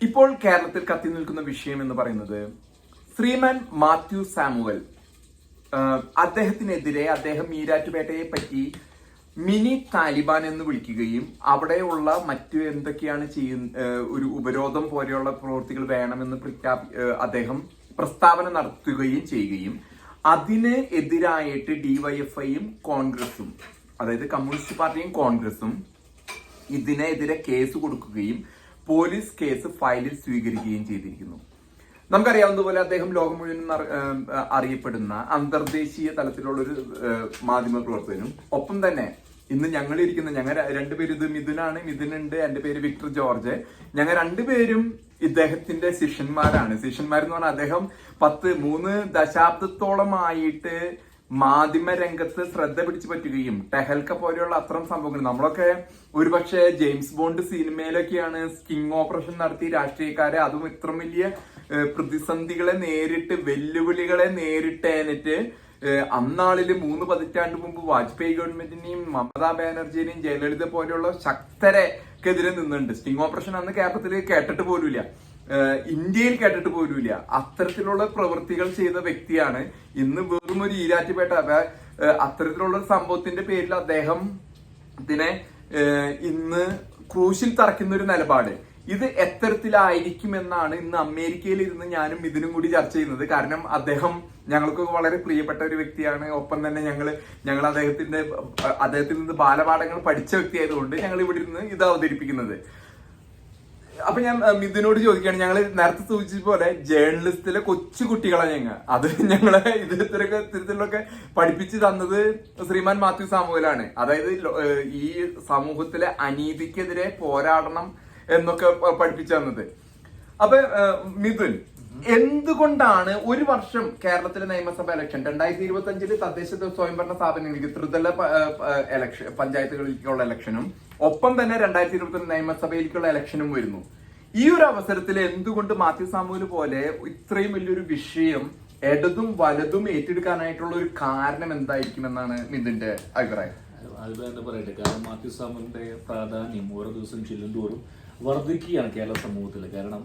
ഇപ്പോൾ കേരളത്തിൽ കത്തി നിൽക്കുന്ന വിഷയം എന്ന് പറയുന്നത് ശ്രീമാൻ മാത്യു സാമുവൽ അദ്ദേഹത്തിനെതിരെ അദ്ദേഹം മീരാറ്റുപേട്ടയെ പറ്റി മിനി താലിബാൻ എന്ന് വിളിക്കുകയും അവിടെയുള്ള മറ്റു എന്തൊക്കെയാണ് ചെയ്യുന്ന ഒരു ഉപരോധം പോലെയുള്ള പ്രവൃത്തികൾ വേണമെന്ന് പ്രഖ്യാപി അദ്ദേഹം പ്രസ്താവന നടത്തുകയും ചെയ്യുകയും അതിന് എതിരായിട്ട് ഡിവൈഎഫ്ഐയും കോൺഗ്രസും അതായത് കമ്മ്യൂണിസ്റ്റ് പാർട്ടിയും കോൺഗ്രസും ഇതിനെതിരെ കേസ് കൊടുക്കുകയും പോലീസ് കേസ് ഫയലിൽ സ്വീകരിക്കുകയും ചെയ്തിരിക്കുന്നു. നമുക്കറിയാവുന്നതുപോലെ അദ്ദേഹം ലോകം മുഴുവൻ അറിയപ്പെടുന്ന അന്തർദേശീയ തലത്തിലുള്ള ഒരു മാധ്യമ പ്രവർത്തകനും. ഒപ്പം തന്നെ ഇന്ന് ഞങ്ങൾ ഇരിക്കുന്ന ഞങ്ങൾ രണ്ടുപേരും ഇത് മിഥുനാണ് മിഥുനുണ്ട് എന്റെ പേര് വിക്ടർ ജോർജ്. ഞങ്ങൾ രണ്ടുപേരും ഇദ്ദേഹത്തിന്റെ ശിഷ്യന്മാരാണ്. ശിഷ്യന്മാരെന്ന് പറഞ്ഞാൽ അദ്ദേഹം പത്ത് മൂന്ന് ദശാബ്ദത്തോളമായിട്ട് മാധ്യമ രംഗത്ത് ശ്രദ്ധ പിടിച്ചു പറ്റുകയും ടെഹൽക്ക പോലെയുള്ള അത്തരം സംഭവങ്ങൾ. നമ്മളൊക്കെ ഒരുപക്ഷെ ജെയിംസ് ബോണ്ട് സിനിമയിലൊക്കെയാണ് സ്കിങ് ഓപ്പറേഷൻ നടത്തി രാഷ്ട്രീയക്കാരെ അതും ഇത്ര വലിയ പ്രതിസന്ധികളെ നേരിട്ട് വെല്ലുവിളികളെ നേരിട്ടേനിട്ട് അന്നാളിൽ മൂന്ന് പതിറ്റാണ്ട് മുമ്പ് വാജ്പേയി ഗവൺമെന്റിനെയും മമതാ ബാനർജിനെയും ജയലളിത പോലെയുള്ള ശക്തരെക്കെതിരെ നിന്നുണ്ട് സ്റ്റിംഗ് ഓപ്പറേഷൻ അന്ന് കേരളത്തിൽ കേട്ടിട്ട് പോലുമില്ല. ഇന്ത്യയിൽ കേട്ടിട്ട് പോലുമില്ല. അത്തരത്തിലുള്ള പ്രവൃത്തികൾ ചെയ്ത വ്യക്തിയാണ് ഇന്ന് വെറും ഒരു ഈരാറ്റുപേട്ട അത്തരത്തിലുള്ള ഒരു സംഭവത്തിന്റെ പേരിൽ അദ്ദേഹം ഇതിനെ ഇന്ന് ക്രൂശിൽ തറയ്ക്കുന്ന ഒരു നിലപാട്. ഇത് എത്തരത്തിലായിരിക്കും എന്നാണ് ഇന്ന് അമേരിക്കയിൽ ഇരുന്ന് ഞാനും ഇതിനും കൂടി ചർച്ച ചെയ്യുന്നത്. കാരണം അദ്ദേഹം ഞങ്ങൾക്ക് വളരെ പ്രിയപ്പെട്ട ഒരു വ്യക്തിയാണ്. ഒപ്പം തന്നെ ഞങ്ങൾ ഞങ്ങൾ അദ്ദേഹത്തിന്റെ അദ്ദേഹത്തിൽ നിന്ന് ബാലപാഠങ്ങൾ പഠിച്ച വ്യക്തിയായതുകൊണ്ട് ഞങ്ങൾ ഇവിടെ ഇരുന്ന് ഇത് അവതരിപ്പിക്കുന്നത്. അപ്പൊ ഞാൻ മിഥുനോട് ചോദിക്കുകയാണ്. ഞങ്ങൾ നേരത്തെ സൂചിച്ച പോലെ ജേർണലിസ്റ്റിലെ കൊച്ചു കുട്ടികളാണ് ഞങ്ങൾ. അത് ഞങ്ങളെ ഇതിലൊക്കെ ഇത്തരത്തിലൊക്കെ പഠിപ്പിച്ചു തന്നത് ശ്രീമാൻ മാത്യു സാമുവലാണ്. അതായത് ഈ സമൂഹത്തിലെ അനീതിക്കെതിരെ പോരാടണം എന്നൊക്കെ പഠിപ്പിച്ചു തന്നത്. അപ്പൊ മിഥുൻ എന്തുകൊണ്ടാണ് ഒരു വർഷം കേരളത്തിലെ നിയമസഭ ഇലക്ഷൻ രണ്ടായിരത്തി ഇരുപത്തി അഞ്ചിൽ തദ്ദേശ സ്വയംഭരണ സ്ഥാപനങ്ങൾക്ക് ത്രിതല ഇലക്ഷൻ പഞ്ചായത്തുകളിലേക്കുള്ള ഇലക്ഷനും ഒപ്പം തന്നെ രണ്ടായിരത്തി ഇരുപത്തി നിയമസഭയിലേക്കുള്ള ഇലക്ഷനും വരുന്നു. ഈ ഒരു അവസരത്തിൽ എന്തുകൊണ്ട് മാത്യു സാമൂൽ പോലെ ഇത്രയും വലിയൊരു വിഷയം ഇടതും വലതും ഏറ്റെടുക്കാനായിട്ടുള്ള ഒരു കാരണം എന്തായിരിക്കും എന്നാണ് മിഥുന്റെ അഭിപ്രായം? അത് തന്നെ പറയട്ടെ? കാരണം മാത്യു സാമൂലിന്റെ പ്രാധാന്യം ഓരോ ദിവസം ചെല്ലുന്തോറും വർദ്ധിക്കുകയാണ് കേരള സമൂഹത്തിൽ. കാരണം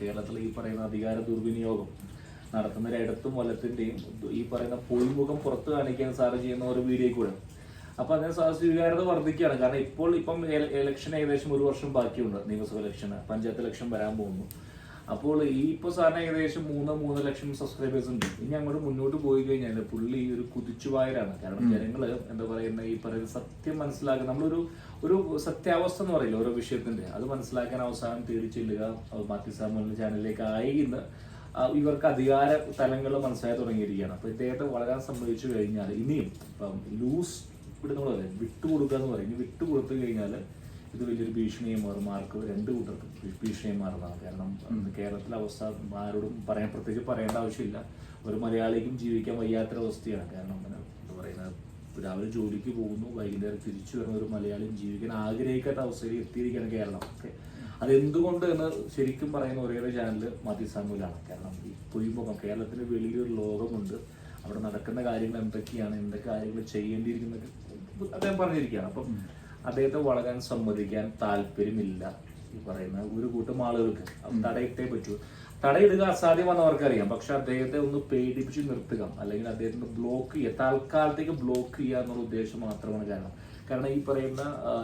കേരളത്തിലെ ഈ പറയുന്ന അധികാര ദുർവിനിയോഗം നടത്തുന്ന ഇടത്തും വലത്തിന്റെയും ഈ പറയുന്ന പൊയ്മുഖം പുറത്തു കാണിക്കാൻ സാറ് ചെയ്യുന്ന ഒരു വീഡിയോ കൂടെ അപ്പൊ അതിന് സ്വീകാര്യത വർദ്ധിക്കുകയാണ്. കാരണം ഇപ്പോൾ ഇപ്പം ഇലക്ഷൻ ഏകദേശം ഒരു വർഷം ബാക്കിയുണ്ട്. നിയമസഭ ഇലക്ഷൻ പഞ്ചായത്ത് ഇലക്ഷൻ വരാൻ പോകുന്നു. അപ്പോൾ ഈ ഇപ്പോൾ സാറിന് ഏകദേശം മൂന്ന് മൂന്ന് ലക്ഷം സബ്സ്ക്രൈബേഴ്സ് ഉണ്ട്. ഇനി അങ്ങോട്ട് മുന്നോട്ട് പോയി കഴിഞ്ഞാൽ പുള്ളി ഒരു കുതിച്ചുവായരാണ്. കാരണം ജനങ്ങൾ എന്താ പറയുന്ന ഈ പറയുന്ന സത്യം മനസ്സിലാക്കുക നമ്മളൊരു ഒരു സത്യാവസ്ഥ എന്ന് പറയില്ല ഓരോ വിഷയത്തിന്റെ. അത് മനസ്സിലാക്കാൻ അവസാനം തേടി ചെല്ലുക മാത്യു ചാനലിലേക്ക് ആയി ഇന്ന് ഇവർക്ക് അധികാര തലങ്ങൾ മനസ്സിലായി തുടങ്ങിയിരിക്കുകയാണ്. അപ്പൊ ഇദ്ദേഹത്തെ വളരാൻ സംബന്ധിച്ചു കഴിഞ്ഞാൽ ഇനിയും ഇപ്പം ലൂസ് വിടുന്ന വിട്ടു വിട്ടുകൊടുക്കുക എന്ന് പറയും. വിട്ടു വിട്ടുകൊടുത്തു കഴിഞ്ഞാൽ ഇത് വലിയൊരു ഭീഷണിയായി മാറും മാർക്ക് രണ്ട് കൂട്ടർക്കും ഭീ- ഭീഷണിയായി മാറുന്നതാണ് കാരണം കേരളത്തിലെ അവസ്ഥ ആരോടും പറയാൻ പ്രത്യേകിച്ച് പറയേണ്ട ആവശ്യമില്ല. ഒരു മലയാളിക്കും ജീവിക്കാൻ വയ്യാത്തൊരവസ്ഥയാണ് കാരണം അങ്ങനെ എന്താ പറയുന്നത്? രാവിലെ ജോലിക്ക് പോകുന്നു വൈകുന്നേരം തിരിച്ചു വരുന്ന ഒരു മലയാളിയും ജീവിക്കാൻ ആഗ്രഹിക്കാത്ത അവസ്ഥയിൽ എത്തിയിരിക്കുകയാണ് കേരളം. ഓക്കെ? അതെന്തുകൊണ്ട് എന്ന് ശരിക്കും പറയുന്ന ഒരേ ചാനൽ മാത്യു സാമുലാണ് കാരണം ഈ പൊയ്മുഖം കേരളത്തിന് വലിയൊരു ലോകമുണ്ട്. അവിടെ നടക്കുന്ന കാര്യങ്ങൾ എന്തൊക്കെയാണ് എന്തൊക്കെ കാര്യങ്ങൾ ചെയ്യേണ്ടിയിരിക്കുന്നത്? അദ്ദേഹം പറഞ്ഞിരിക്കുകയാണ്. അപ്പം അദ്ദേഹത്തെ വളരാൻ സമ്മതിക്കാൻ താല്പര്യമില്ല ഈ പറയുന്ന ഒരു കൂട്ടം ആളുകൾക്ക്. തടയിട്ടേ പറ്റൂ. തടയിടുക അസാധ്യമാണെന്ന് അവർക്കറിയാം പക്ഷെ അദ്ദേഹത്തെ ഒന്ന് പേടിപ്പിച്ച് നിർത്തുക. അല്ലെങ്കിൽ അദ്ദേഹത്തിന് ബ്ലോക്ക് ചെയ്യുക. താൽക്കാലത്തേക്ക് ബ്ലോക്ക് ചെയ്യുക എന്നുള്ള ഉദ്ദേശം മാത്രമാണ് കാരണം. കാരണം ഈ പറയുന്ന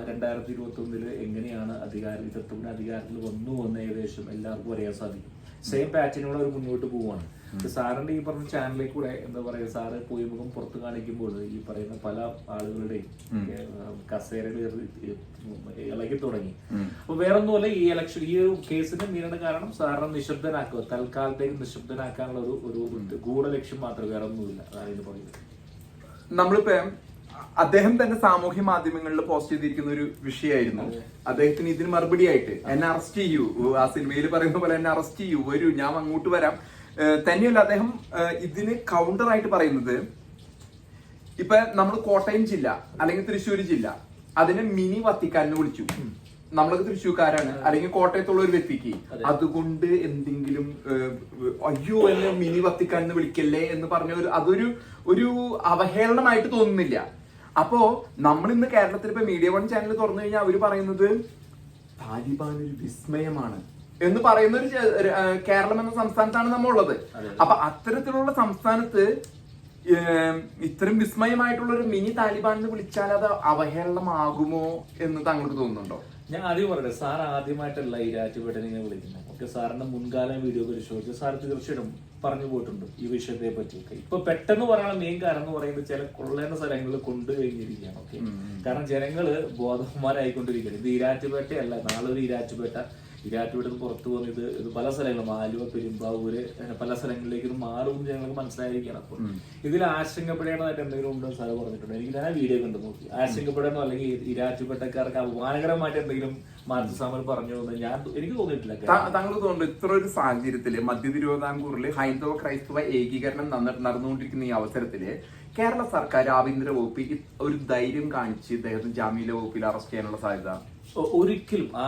രണ്ടായിരത്തി ഇരുപത്തി ഒന്നിൽ എങ്ങനെയാണ് അധികാരം ഇരുപത്തൊന്നിന് അധികാരത്തിൽ വന്നു എന്ന് ഏകദേശം എല്ലാവർക്കും അറിയാൻ സാധിക്കും. സെയിം പാറ്റേണുകൾ അവർ മുന്നോട്ട് പോവാണ്. സാറിന്റെ ഈ പറഞ്ഞ ചാനലിൽ കൂടെ എന്താ പറയാ സാറ് പോയി മുഖം പുറത്ത് കാണിക്കുമ്പോൾ ഈ പറയുന്ന പല ആളുകളുടെയും കസേരകൾ ഇളകി തുടങ്ങി. അപ്പൊ വേറൊന്നുമല്ല ഈ ഇലക്ഷൻ ഈ ഒരു കേസിന്റെ മീനയുടെ കാരണം സാറിനെ നിശബ്ദനാക്കുക. തൽക്കാലത്തേക്ക് നിശബ്ദനാക്കാനുള്ള ഒരു ഒരു ഗൂഢലക്ഷ്യം മാത്രം വേറെ ഒന്നുമില്ല അതാണ് ഇത് പറയുന്നത്. നമ്മളിപ്പോ അദ്ദേഹം തന്നെ സാമൂഹ്യ മാധ്യമങ്ങളിൽ പോസ്റ്റ് ചെയ്തിരിക്കുന്ന ഒരു വിഷയമായിരുന്നു. അദ്ദേഹത്തിന് ഇതിന് മറുപടി ആയിട്ട് എന്നെ അറസ്റ്റ് ചെയ്യൂ. ആ സിനിമയിൽ പറയുന്ന പോലെ എന്നെ അറസ്റ്റ് ചെയ്യൂ. വരൂ ഞാൻ അങ്ങോട്ട് വരാം. തന്നെയല്ല അദ്ദേഹം ഇതിന് കൗണ്ടർ ആയിട്ട് പറയുന്നത് ഇപ്പൊ നമ്മൾ കോട്ടയം ജില്ല അല്ലെങ്കിൽ തൃശ്ശൂർ ജില്ല അതിനെ മിനി വത്തിക്കാനെന്ന് വിളിച്ചു. നമ്മളൊക്കെ തൃശ്ശൂർക്കാരാണ്. അല്ലെങ്കിൽ കോട്ടയത്തുള്ള ഒരു വ്യക്തിക്ക്. അതുകൊണ്ട് എന്തെങ്കിലും അയ്യോ എന്നെ മിനി വത്തിക്കാൻ എന്ന് വിളിക്കല്ലേ എന്ന് പറഞ്ഞ ഒരു അതൊരു ഒരു അവഹേളനമായിട്ട് തോന്നുന്നില്ല. അപ്പോ നമ്മൾ ഇന്ന് കേരളത്തിൽ ഇപ്പൊ മീഡിയ വൺ ചാനൽ തുറന്നു കഴിഞ്ഞാൽ അവർ പറയുന്നത് താലിബാൻ ഒരു വിസ്മയമാണ് എന്ന് പറയുന്ന ഒരു കേരളം എന്ന സംസ്ഥാനത്താണ് നമ്മൾ ഉള്ളത് അപ്പൊ അത്തരത്തിലുള്ള സംസ്ഥാനത്ത് ഏം, വിസ്മയമായിട്ടുള്ളൊരു വിസ്മയമായിട്ടുള്ള ഒരു മിനി താലിബാൻ എന്ന് വിളിച്ചാൽ അത് അവഹേളനമാകുമോ എന്ന് താങ്കൾക്ക് തോന്നുന്നുണ്ടോ? ഞാൻ ആദ്യം പറയട്ടെ സാർ ആദ്യമായിട്ടല്ല ഈ രാറ്റുപേട്ടനെ ഇങ്ങനെ വിളിക്കുന്നത്. ഓക്കെ സാറിന്റെ മുൻകാല വീഡിയോ പരിശോധിച്ച് സാർ തീർച്ചയായിട്ടും പറഞ്ഞു പോയിട്ടുണ്ട് ഈ വിഷയത്തെ പറ്റിയൊക്കെ. ഇപ്പൊ പെട്ടെന്ന് പറയാനുള്ള മെയിൻ കാരണം എന്ന് പറയുന്നത് ചില കൊള്ളേണ്ട സ്ഥലങ്ങളിൽ കൊണ്ടു കഴിഞ്ഞിരിക്കുകയാണ് ഓക്കെ. കാരണം ജനങ്ങൾ ബോധവാന്മാരായിക്കൊണ്ടിരിക്കുകയാണ്. ഇത് ഈരാറ്റുപേട്ടയല്ല നാളെ ഒരു ഈരാറ്റുപേട്ട ഈരാറ്റുപേട്ട പുറത്തു പോകുന്ന ഇത് ഇത് പല സ്ഥലങ്ങളും ആലുവ പെരുമ്പാവൂര് അങ്ങനെ പല സ്ഥലങ്ങളിലേക്ക് ഇത് മാറും എന്ന് ജനങ്ങൾക്ക് മനസ്സിലായിരിക്കുകയാണ്. അപ്പോൾ ഇതിൽ ആശങ്കപ്പെടേണ്ടതായിട്ട് എന്തെങ്കിലും ഉണ്ടോ സാറ് പറഞ്ഞിട്ടുണ്ട്? എനിക്ക് ഞാൻ ആ വീഡിയോ കണ്ടു നോക്കി. ആശങ്കപ്പെടേണ്ടോ? അല്ലെങ്കിൽ ഇരാറ്റുപെട്ടക്കാർക്ക് അപമാനകരമായിട്ട് എന്തെങ്കിലും മാനസ സാമൽ പറഞ്ഞു എന്ന് ഞാൻ എനിക്ക് തോന്നിയിട്ടില്ല. താങ്കൾ തോന്നുന്നു ഇത്ര ഒരു സാഹചര്യത്തിൽ മധ്യ തിരുവിതാംകൂറിൽ ഹൈന്ദവ ക്രൈസ്തവ ഏകീകരണം നടന്ന- നടന്നുകൊണ്ടിരിക്കുന്ന ഈ അവസരത്തിൽ കേരള സർക്കാർ ആഭ്യന്തര വകുപ്പ് ഒരു ധൈര്യം കാണിച്ച് ഇദ്ദേഹത്തിന് ജാമ്യ വകുപ്പിൽ അറസ്റ്റ് ചെയ്യാനുള്ള സാധ്യത? ഒരിക്കലും ആ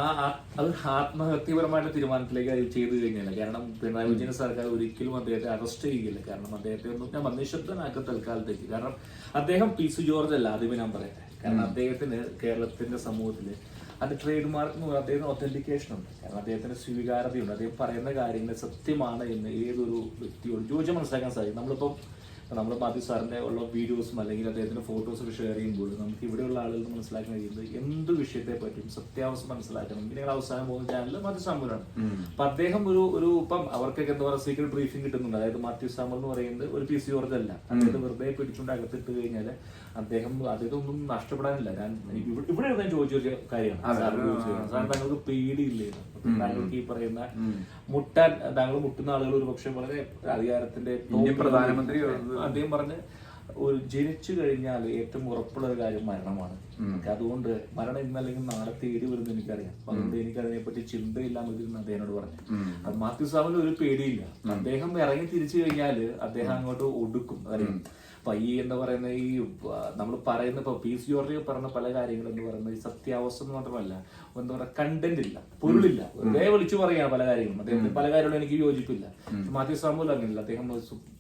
അത് ആത്മഹത്യപരമായിട്ട് തീരുമാനത്തിലേക്ക് അത് ചെയ്തു കഴിഞ്ഞില്ല. കാരണം പിണറായി വിജയൻ സർക്കാർ ഒരിക്കലും അദ്ദേഹത്തെ അറസ്റ്റ് ചെയ്യുകയില്ല കാരണം അദ്ദേഹത്തെ ഒന്നും ഞാൻ നിശബ്ദനാക്ക തൽക്കാലത്തേക്ക്. കാരണം അദ്ദേഹം പി. സി. ജോർജ് അല്ല ആദ്യമേ ഞാൻ പറയട്ടെ. കാരണം അദ്ദേഹത്തിന് കേരളത്തിന്റെ സമൂഹത്തിൽ അത് ട്രേഡ് മാർക്ക് എന്ന് അദ്ദേഹത്തിന് ഒത്തന്റിക്കേഷൻ ഉണ്ട്. കാരണം അദ്ദേഹത്തിന് സ്വീകാര്യതയുണ്ട്. അദ്ദേഹം പറയുന്ന കാര്യങ്ങൾ സത്യമാണ് എന്ന് ഏതൊരു വ്യക്തിയോട് ചോദിച്ചാൽ മനസ്സിലാക്കാൻ സാധിക്കും. നമ്മളിപ്പം നമ്മൾ മാത്യു സാറിന്റെ ഉള്ള വീഡിയോസും അല്ലെങ്കിൽ അദ്ദേഹത്തിന്റെ ഫോട്ടോസ് ഒക്കെ ഷെയർ ചെയ്യുമ്പോൾ നമുക്ക് ഇവിടെയുള്ള ആളുകൾ മനസ്സിലാക്കാൻ കഴിയുന്നത് എന്ത് വിഷയത്തെ പറ്റും സത്യാവസ്ഥ മനസ്സിലാക്കണം. നിങ്ങൾ അവസാനം പോകുന്ന ചാനൽ മാത്യു സാമുലാണ് അപ്പൊ അദ്ദേഹം ഒരു ഒരു ഇപ്പം അവർക്കൊക്കെ എന്താ പറയുക സീക്രട്ട് ബ്രീഫിംഗ് കിട്ടുന്നുണ്ട്. അതായത് മാത്യു സാമൽ എന്ന് പറയുന്നത് ഒരു പി സി ഓർജല്ല അതായത് വെറുതെ പിടിച്ചുകൊണ്ട് അകത്തിട്ട് കഴിഞ്ഞാൽ അദ്ദേഹം അദ്ദേഹത്തൊന്നും നഷ്ടപ്പെടാനില്ല. ഞാൻ എനിക്ക് ഇവിടെ ഇവിടെ ഞാൻ ചോദിച്ചൊരു കാര്യമാണ്. സാർ താങ്കൾക്ക് പേടിയില്ലേ? താങ്കൾക്ക് ഈ പറയുന്ന മുട്ടാൻ താങ്കൾ മുട്ടുന്ന ആളുകൾ ഒരു പക്ഷെ വളരെ അധികാരത്തിന്റെ പ്രധാനമന്ത്രി അദ്ദേഹം പറഞ്ഞ് ഒരു ജനിച്ചു കഴിഞ്ഞാൽ ഏറ്റവും ഉറപ്പുള്ള ഒരു കാര്യം മരണമാണ്. അതുകൊണ്ട് മരണം ഇന്നല്ലെങ്കിൽ നാളെ തേടി വരുന്ന എനിക്കറിയാം. അതുകൊണ്ട് എനിക്ക് അതിനെപ്പറ്റി ചിന്തയില്ലാന്ന് അദ്ദേഹനോട് പറഞ്ഞു. അത് മാത്യു സാമിന് ഒരു പേടിയില്ല. അദ്ദേഹം ഇറങ്ങി തിരിച്ചു കഴിഞ്ഞാൽ അദ്ദേഹം അങ്ങോട്ട് ഒടുക്കും. അറിയാം അപ്പൊ ഈ എന്താ പറയുന്ന ഈ നമ്മൾ പറയുന്ന ഇപ്പൊ പി സി ജോർജ് പറഞ്ഞ പല കാര്യങ്ങളും എന്ന് പറയുന്നത് ഈ സത്യാവസ്ഥ മാത്രമല്ല എന്താ പറയുക കണ്ടന്റ് ഇല്ല പൊരുളില്ല. വെറുതെ വിളിച്ചു പറയാ പല കാര്യങ്ങളും. അദ്ദേഹത്തിന് പല കാര്യങ്ങളും എനിക്ക് യോജിപ്പില്ല. മാത്യു സാമുൽ അങ്ങനെയല്ല അദ്ദേഹം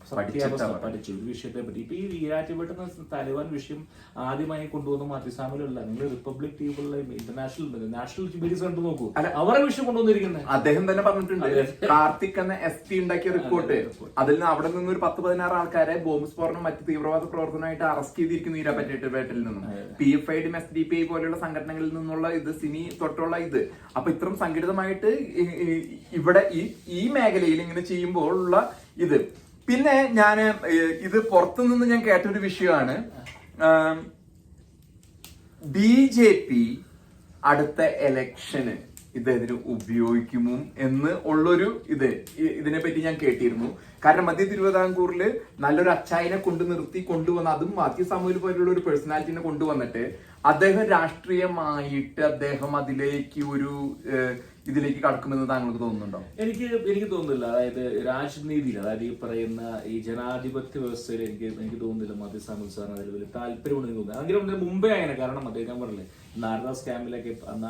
സത്യാവസ്ഥ പഠിച്ചു ഒരു വിഷയത്തെ പറ്റി. ഇപ്പൊ ഈ ഈരാറ്റുപെട്ടെന്ന താലിബാൻ വിഷയം ആദ്യമായി കൊണ്ടുവന്ന മാത്യു സാമുലല്ല നിങ്ങൾ റിപ്പബ്ലിക് ടീമുള്ള ഇന്റർനാഷണൽ നാഷണൽ മീഡിയസ് കണ്ടു നോക്കൂ. അവരെ വിഷയം കൊണ്ടുവന്നിരിക്കുന്നത് അദ്ദേഹം തന്നെ പറഞ്ഞിട്ടുണ്ട് കാർത്തിക് എന്ന എസ് ടി ഉണ്ടാക്കിയ റിപ്പോർട്ട്. അതിൽ നിന്ന് അവിടെ നിന്ന് ഒരു പത്ത് പതിനാറ് ആൾക്കാരെ ബോംബ് സ്ഫോടനം മറ്റ് തീവ്രവാദ പ്രവർത്തനമായിട്ട് അറസ്റ്റ് ചെയ്തിരിക്കുന്നു പറ്റിയിട്ട് പേട്ടിൽ നിന്നും. പി എഫ് ഐ ഡിയും എസ് ഡി പി ഐ പോലെയുള്ള സംഘടനകളിൽ നിന്നുള്ള ഇത് സിനി തൊട്ടുള്ള ഇത്. അപ്പൊ ഇത്രയും സംഘടിതമായിട്ട് ഇവിടെ ഈ ഈ മേഖലയിൽ ഇങ്ങനെ ചെയ്യുമ്പോൾ ഉള്ള ഇത്. പിന്നെ ഞാൻ ഇത് പുറത്തു നിന്ന് ഞാൻ കേട്ടൊരു വിഷയമാണ്. ബി ജെ പി അടുത്ത എലക്ഷന് ഇദ്ദേഹത്തിന് ഉപയോഗിക്കുമോ എന്ന് ഉള്ളൊരു ഇത്. ഇതിനെ ഇതിനെപ്പറ്റി ഞാൻ കേട്ടിരുന്നു. കാരണം മധ്യ തിരുവിതാംകൂറിൽ നല്ലൊരു അച്ചായനെ കൊണ്ടു നിർത്തി കൊണ്ടുവന്ന അതും മാത്യു സാമൂഹ്യ പോലുള്ള ഒരു പേഴ്സണാലിറ്റിനെ കൊണ്ടുവന്നിട്ട് അദ്ദേഹം രാഷ്ട്രീയമായിട്ട് അദ്ദേഹം അതിലേക്ക് ഒരു ഇതിലേക്ക് കടക്കുമെന്ന് താങ്കൾക്ക് തോന്നുന്നുണ്ടോ? എനിക്ക് എനിക്ക് തോന്നുന്നില്ല. അതായത് രാജനീതിയിൽ അതായത് ഈ പറയുന്ന ഈ ജനാധിപത്യ വ്യവസ്ഥയിൽ എനിക്ക് എനിക്ക് തോന്നുന്നില്ല മധ്യ സാമുൽ സാറിന് അതിൽ വലിയ താല്പര്യമുണ്ടെന്ന് അങ്ങനെ മുമ്പേ അങ്ങനെ കാരണം അദ്ദേഹം പറഞ്ഞില്ലേ നാരദാസ് സ്കാമിലൊക്കെ അന്ന്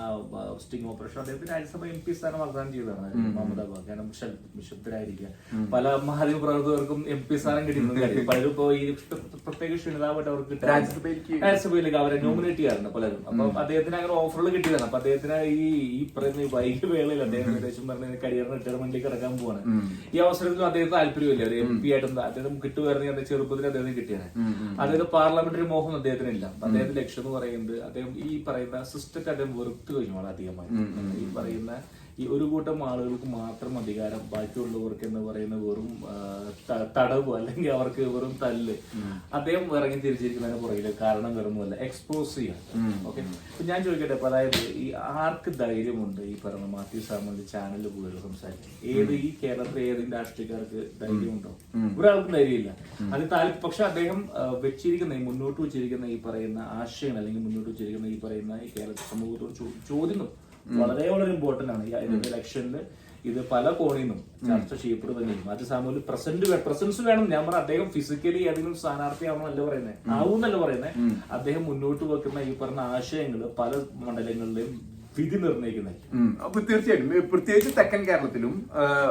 സ്റ്റിംഗ് ഓപ്പറേഷൻ അദ്ദേഹത്തിന് രാജ്യസഭ എം പി സ്ഥാനം വാഗ്ദാനം ചെയ്തതാണ്. മുഹമ്മദ് അബ്ബാസ് കാരണം നിശ- നിശബ്ദരായിരിക്കുക പല മാധ്യമ പ്രവർത്തകർക്കും എം പി സ്ഥാനം കിട്ടിയിട്ടുണ്ട്. പലരും ഇപ്പോ ഈ പ്രത്യേക ക്ഷണിതാവായിട്ട് അവർക്ക്. രാജ്യസഭയിലേക്ക് അവരെ നോമിനേറ്റ് ചെയ്യാറുണ്ട് പലരും. അപ്പൊ അദ്ദേഹത്തിന് അങ്ങനെ ഓഫറുകൾ കിട്ടിയതാണ്. അപ്പൊ അദ്ദേഹത്തിന് ഈ ഈ പറയുന്ന വൈകി വേളയിൽ അദ്ദേഹം ഏകദേശം പറഞ്ഞ കരിയർ റിട്ടയർമെന്റിലേക്ക് കിടക്കാൻ പോവാണ്. ഈ അവസരത്തിൽ അദ്ദേഹത്തിന് താല്പര്യമില്ല. ഒരു എം പി ആയിട്ട് എന്താ അദ്ദേഹം കിട്ടുമായിരുന്നെങ്കിൽ അദ്ദേഹം ചെറുപ്പത്തിൽ അദ്ദേഹത്തിന് കിട്ടിയാണ് അദ്ദേഹം പാർലമെന്ററി മോഹം അദ്ദേഹത്തിന് ഇല്ല അദ്ദേഹത്തിന്റെ ലക്ഷ്യം എന്ന് പറയുന്നത് അദ്ദേഹം ഈ പറയുന്ന സിസ്റ്റത്തെ അദ്ദേഹം വെറുത്തു കഴിഞ്ഞു വളരെ അധികമായി. ഈ പറയുന്ന ഈ ഒരു കൂട്ടം ആളുകൾക്ക് മാത്രം അധികാരം ബാക്കിയുള്ളവർക്ക് എന്ന് പറയുന്ന വെറും തടവ് അല്ലെങ്കിൽ അവർക്ക് വെറും തല്ല്. അദ്ദേഹം ഇറങ്ങി തിരിച്ചിരിക്കുന്നതിന് പുറകിൽ കാരണം വേറൊന്നുമല്ല എക്സ്പോസ് ചെയ്യാം ഓക്കെ ഞാൻ ചോദിക്കട്ടെ അപ്പൊ അതായത് ഈ ആർക്ക് ധൈര്യമുണ്ട് ഈ പറഞ്ഞ മാത്യു സാറിന്റെ ചാനലിൽ പോയി സംസാരിക്കാൻ? ഏത് ഈ കേരളത്തിലെ ഏതെങ്കിലും രാഷ്ട്രീയക്കാർക്ക് ധൈര്യമുണ്ടോ? ഒരാൾക്കും ധൈര്യമില്ല. അത് താല്പര്യം പക്ഷെ അദ്ദേഹം വെച്ചിരിക്കുന്ന ഈ മുന്നോട്ട് വെച്ചിരിക്കുന്ന ഈ പറയുന്ന ആശയങ്ങൾ അല്ലെങ്കിൽ മുന്നോട്ട് വെച്ചിരിക്കുന്ന ഈ പറയുന്ന ഈ കേരള സമൂഹത്തോട് ചോദ്യം ചോദ്യങ്ങൾ വളരെ വളരെ ഇമ്പോർട്ടന്റ് ആണ് ഇലക്ഷനിൽ ഇത് പല കോണിൽ നിന്നും ചർച്ച ചെയ്യപ്പെടുക അത് മറ്റു സാമൂഹ്യ പ്രസന്റ് പ്രസൻസ് വേണം. ഞാൻ പറഞ്ഞ അദ്ദേഹം ഫിസിക്കലി ഏതെങ്കിലും സ്ഥാനാർത്ഥിയാവണം അല്ല പറയുന്നത് ആവുന്നല്ല പറയുന്നത് അദ്ദേഹം മുന്നോട്ട് വെക്കുന്ന ഈ പറഞ്ഞ ആശയങ്ങൾ പല മണ്ഡലങ്ങളിലും വിധി നിർണയിക്കുന്നത്. ഉം. അപ്പൊ തീർച്ചയായിട്ടും. പ്രത്യേകിച്ച് തെക്കൻ കേരളത്തിലും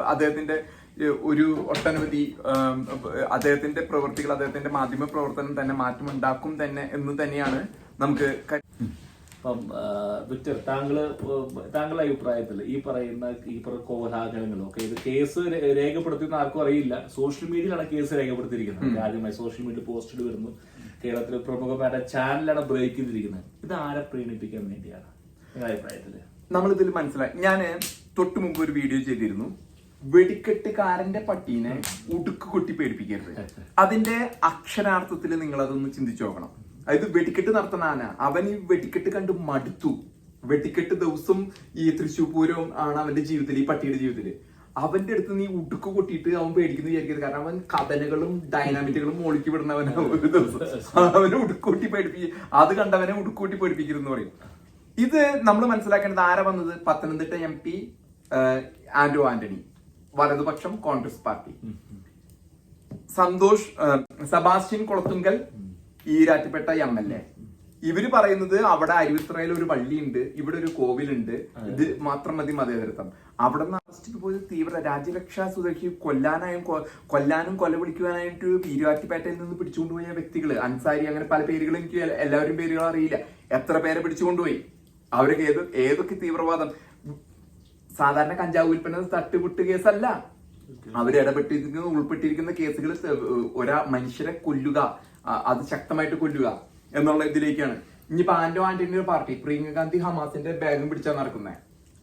അദ്ദേഹത്തിന്റെ ഒരു ഒട്ടനവധി അദ്ദേഹത്തിന്റെ പ്രവൃത്തികൾ അദ്ദേഹത്തിന്റെ മാധ്യമ പ്രവർത്തനം തന്നെ മാറ്റമുണ്ടാക്കും തന്നെ എന്ന് തന്നെയാണ് നമുക്ക് ആ, വിക്ടർ താങ്കൾ താങ്കളുടെ അഭിപ്രായത്തിൽ ഈ പറയുന്ന ഈ പറയുന്ന കോലാഹലങ്ങളും ഒക്കെ ഇത് കേസ് രേഖപ്പെടുത്തുന്ന രേഖപ്പെടുത്തിയെന്ന് ആർക്കും അറിയില്ല. സോഷ്യൽ മീഡിയയിലാണ് കേസ് രേഖപ്പെടുത്തിയിരിക്കുന്നത്. ആദ്യമായി സോഷ്യൽ മീഡിയ പോസ്റ്റിൽ വരുന്നു. കേരളത്തിലെ പ്രമുഖമായ ചാനലാണ് ബ്രേക്ക് ചെയ്തിരിക്കുന്നത്. ഇത് ആരെ പ്രീണിപ്പിക്കാൻ വേണ്ടിയാണ്? നിങ്ങളുടെ നമ്മളിതിൽ മനസ്സിലായി. ഞാൻ തൊട്ട് മുമ്പ് ഒരു വീഡിയോ ചെയ്തിരുന്നു. വെടിക്കെട്ടുകാരന്റെ പട്ടീനെ ഉടുക്ക് കൊട്ടി പേടിപ്പിക്കരുത്. അതിന്റെ അക്ഷരാർത്ഥത്തിൽ നിങ്ങൾ അതൊന്ന് ചിന്തിച്ചു നോക്കണം. അതായത് വെടിക്കെട്ട് നടത്തുന്ന ആന. അവൻ ഈ വെടിക്കെട്ട് കണ്ട് മടുത്തു. വെടിക്കെട്ട് ദിവസം ഈ തൃശ്ശൂർ പൂരവും ആണ് അവന്റെ ജീവിതത്തിൽ ഈ പട്ടിയുടെ ജീവിതത്തിൽ അവന്റെ അടുത്ത് നീ ഉടുക്ക് കൊട്ടിയിട്ട് അവൻ പേടിക്കുന്നു വിചാരിക്കരുത്. കാരണം അവൻ കഥനകളും ഡൈനാമിറ്റുകളും മോളിക്ക് വിടുന്നവനാ ഒരു ദിവസം. അവനെ ഉടുക്കൂട്ടി പേടിപ്പിക്കും അത് കണ്ടവനെ ഉടുക്കൂട്ടി പേടിപ്പിക്കരുതെന്ന് പറയും. ഇത് നമ്മൾ മനസ്സിലാക്കേണ്ടത് ആരാ വന്നത്? Pathanamthitta M P Anto Antony. വലതുപക്ഷം Congress party. Santhosh Sabastian Sebastian Kulathunkal Erattupetta M L A. ഇവർ പറയുന്നത് അവിടെ അരുവിത്രയിൽ ഒരു പള്ളിയുണ്ട് ഇവിടെ ഒരു കോവിലുണ്ട് ഇത് മാത്രം മതി മതേതരത്വം. അവിടെ നിന്ന് അറസ്റ്റ് പോയത് തീവ്ര രാജ്യരക്ഷാ സുരക്ഷ കൊല്ലാനായും കൊല്ലാനും കൊല വിളിക്കുവാനായിട്ട് ഈരാറ്റുപേട്ടയിൽ നിന്ന് പിടിച്ചുകൊണ്ടുപോയ വ്യക്തികൾ അൻസാരി അങ്ങനെ പല പേരുകളും എനിക്ക് എല്ലാവരും പേരുകൾ അറിയില്ല. എത്ര പേരെ പിടിച്ചുകൊണ്ടുപോയി? അവരൊക്കെ ഏത് ഏതൊക്കെ തീവ്രവാദം? സാധാരണ കഞ്ചാവ് ഉൽപ്പന്ന തട്ടുപൊട്ട് കേസല്ല. അവരിടപെട്ടിരിക്കുന്ന ഉൾപ്പെട്ടിരിക്കുന്ന കേസുകൾ ഒരാ മനുഷ്യരെ കൊല്ലുക. അത് ശക്തമായിട്ട് കൊല്ലുക എന്നുള്ള ഇതിലേക്കാണ്. ഇനിയിപ്പോ ആന്റോ ആന്റണിയുടെ ഒരു പാർട്ടി പ്രിയങ്ക ഗാന്ധി ഹമാസിന്റെ ബാഗും പിടിച്ചാൽ നടക്കുന്നത്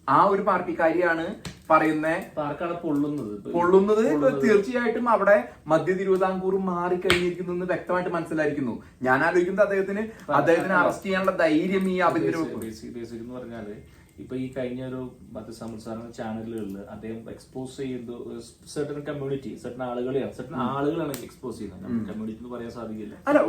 ആ ഒരു പാർട്ടിക്കാരിയാണ് പറയുന്നത് പൊള്ളുന്നത് പൊള്ളുന്നത്. തീർച്ചയായിട്ടും അവിടെ മധ്യ തിരുവിതാംകൂർ മാറിക്കഴിഞ്ഞിരിക്കുന്നു എന്ന് വ്യക്തമായിട്ട് മനസ്സിലായിരിക്കുന്നു. ഞാൻ ആലോചിക്കുന്നത് അദ്ദേഹത്തിന് അദ്ദേഹത്തിന് അറസ്റ്റ് ചെയ്യാനുള്ള ധൈര്യം ഈ എന്ന് പറഞ്ഞാൽ ഇപ്പൊ ഈ കഴിഞ്ഞ ഒരു മറ്റ് സംസ്ഥാന ചാനലുകളിൽ അദ്ദേഹം എക്സ്പോസ് ചെയ്തു സെർട്ടൺ കമ്മ്യൂണിറ്റി സെർട്ടൺ ആളുകളെയാണ്. സെർട്ടൺ ആളുകളാണ് എക്സ്പോസ് ചെയ്യുന്നത്. കമ്മ്യൂണിറ്റി എന്ന് പറയാൻ സാധിക്കില്ല. അല്ല.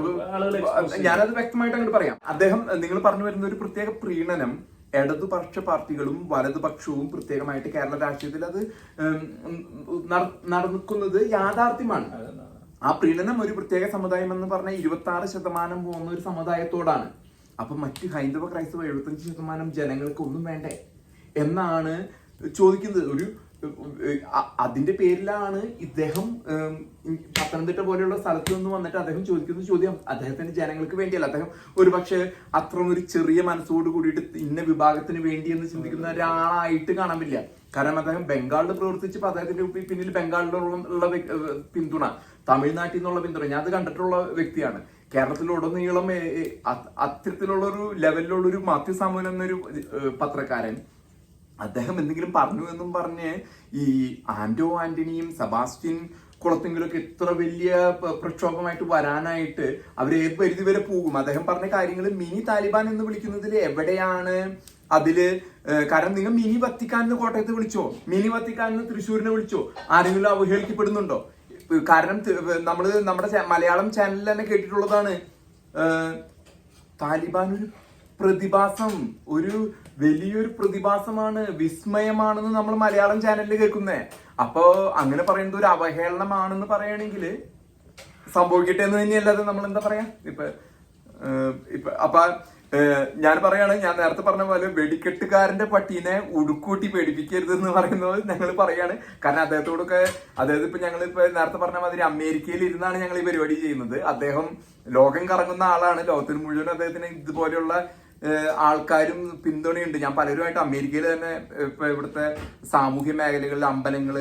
ഞാനത് വ്യക്തമായിട്ട് അങ്ങോട്ട് പറയാം. അദ്ദേഹം നിങ്ങൾ പറഞ്ഞു വരുന്ന ഒരു പ്രത്യേക പ്രീണനം ഇടതുപക്ഷ പാർട്ടികളും വലതുപക്ഷവും പ്രത്യേകമായിട്ട് കേരള രാഷ്ട്രീയത്തിൽ അത് നടക്കുന്നത് യാഥാർത്ഥ്യമാണ്. ആ പ്രീണനം ഒരു പ്രത്യേക സമുദായം എന്ന് പറഞ്ഞാൽ ഇരുപത്തി ആറ് ശതമാനം പോകുന്ന ഒരു സമുദായത്തോടാണ്. അപ്പൊ മറ്റ് ഹൈന്ദവ ക്രൈസ്തവ എഴുപത്തഞ്ച് ശതമാനം ജനങ്ങൾക്ക് ഒന്നും വേണ്ടേ? എന്നാണ് ചോദിക്കുന്നത്. ഒരു അതിന്റെ പേരിലാണ് ഇദ്ദേഹം പത്തനംതിട്ട പോലെയുള്ള സ്ഥലത്ത് നിന്ന് വന്നിട്ട് അദ്ദേഹം ചോദിക്കുന്ന ചോദ്യം. അദ്ദേഹത്തിന്റെ ജനങ്ങൾക്ക് വേണ്ടിയല്ല. അദ്ദേഹം ഒരു പക്ഷെ അത്ര ഒരു ചെറിയ മനസ്സോട് കൂടിയിട്ട് ഇന്ന വിഭാഗത്തിന് വേണ്ടി എന്ന് ചിന്തിക്കുന്ന ഒരാളായിട്ട് കാണാൻ കാരണം അദ്ദേഹം ബംഗാളിൽ പ്രവർത്തിച്ചപ്പോൾ അദ്ദേഹത്തിന്റെ പിന്നിൽ ബംഗാളിലുള്ള പിന്തുണ. തമിഴ്നാട്ടിൽ നിന്നുള്ള പിന്തുണ. ഞാൻ അത് കണ്ടിട്ടുള്ള വ്യക്തിയാണ്. കേരളത്തിലുടനീളം അത്തരത്തിലുള്ളൊരു ലെവലിലുള്ളൊരു മാത്യു സാമുവൻ എന്നൊരു പത്രക്കാരൻ അദ്ദേഹം എന്തെങ്കിലും പറഞ്ഞു എന്നും പറഞ്ഞ് ഈ ആന്റോ ആന്റണിയും സെബാസ്റ്റ്യൻ കുളത്തെങ്കിലൊക്കെ ഇത്ര വലിയ പ്രക്ഷോഭമായിട്ട് വരാനായിട്ട് അവർ ഏത് പരിധി വരെ പോകും? അദ്ദേഹം പറഞ്ഞ കാര്യങ്ങൾ മിനി താലിബാൻ എന്ന് വിളിക്കുന്നതിൽ എവിടെയാണ് അതിൽ കാരണം നിങ്ങൾ മിനി വത്തിക്കാനെന്ന് കോട്ടയത്ത് വിളിച്ചോ? മിനി വത്തിക്കാനെന്ന് തൃശ്ശൂരിനെ വിളിച്ചോ? ആരെങ്കിലും അവഹേളിക്കപ്പെടുന്നുണ്ടോ? കാരണം നമ്മൾ നമ്മുടെ മലയാളം ചാനലിൽ തന്നെ കേട്ടിട്ടുള്ളതാണ്. താലിബാൻ ഒരു പ്രതിഭാസം ഒരു വലിയൊരു പ്രതിഭാസമാണ് വിസ്മയമാണെന്ന് നമ്മൾ മലയാളം ചാനലിൽ കേൾക്കുന്നേ. അപ്പോ അങ്ങനെ പറയുന്നത് ഒരു അവഹേളനമാണെന്ന് പറയുകയാണെങ്കിൽ സംഭവിക്കട്ടെ എന്ന് തന്നെയല്ലാതെ നമ്മൾ എന്താ പറയാ? ഇപ്പൊ ഇപ്പൊ അപ്പൊ ഞാൻ പറയാണ് ഞാൻ നേരത്തെ പറഞ്ഞ പോലെ വെടിക്കെട്ടുകാരന്റെ പട്ടീനെ ഉടുക്കൂട്ടി പേടിപ്പിക്കരുത് എന്ന് പറയുന്നത് ഞങ്ങൾ പറയാണ്. കാരണം അദ്ദേഹത്തോടൊക്കെ അതായത് ഇപ്പൊ ഞങ്ങൾ ഇപ്പൊ നേരത്തെ പറഞ്ഞ മാതിരി അമേരിക്കയിൽ ഇരുന്നാണ് ഞങ്ങൾ ഈ പരിപാടി ചെയ്യുന്നത്. അദ്ദേഹം ലോകം കറങ്ങുന്ന ആളാണ്. ലോകത്തിന് മുഴുവൻ അദ്ദേഹത്തിന് ഇതുപോലെയുള്ള ആൾക്കാരും പിന്തുണയുണ്ട്. ഞാൻ പലരുമായിട്ട് അമേരിക്കയിൽ തന്നെ ഇപ്പൊ ഇവിടുത്തെ സാമൂഹ്യ മേഖലകളിൽ അമ്പലങ്ങൾ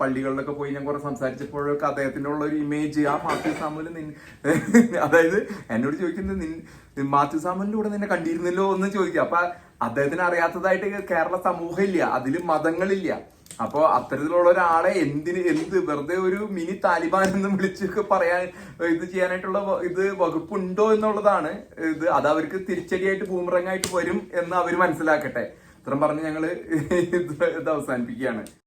പള്ളികളിലൊക്കെ പോയി ഞാൻ കുറെ സംസാരിച്ചപ്പോഴൊക്കെ അദ്ദേഹത്തിന്റെ ഉള്ള ഒരു ഇമേജ് ആ മാത്യു സാമുവിൽ അതായത് എന്നോട് ചോദിക്കുന്നത് നിൻ മാത്യു സാമുവിന്റെ കൂടെ നിന്നെ കണ്ടിരുന്നല്ലോ എന്ന് ചോദിക്കുക അപ്പൊ അദ്ദേഹത്തിന് അറിയാത്തതായിട്ട് കേരള സമൂഹം ഇല്ല. അതിൽ മതങ്ങളില്ല. അപ്പോ അത്തരത്തിലുള്ള ഒരാളെ എന്തിന് എന്ത് വെറുതെ ഒരു മിനി താലിബാൻ എന്ന് വിളിച്ചൊക്കെ പറയാൻ ഇത് ചെയ്യാനായിട്ടുള്ള ഇത് വകുപ്പുണ്ടോ എന്നുള്ളതാണ്. ഇത് അത് അവർക്ക് തിരിച്ചടിയായിട്ട് ഭൂമിറങ്ങായിട്ട് വരും എന്ന് അവർ മനസ്സിലാക്കട്ടെ. ഇത്രയും പറഞ്ഞ് ഞങ്ങൾ ഇത് അവസാനിപ്പിക്കുകയാണ്.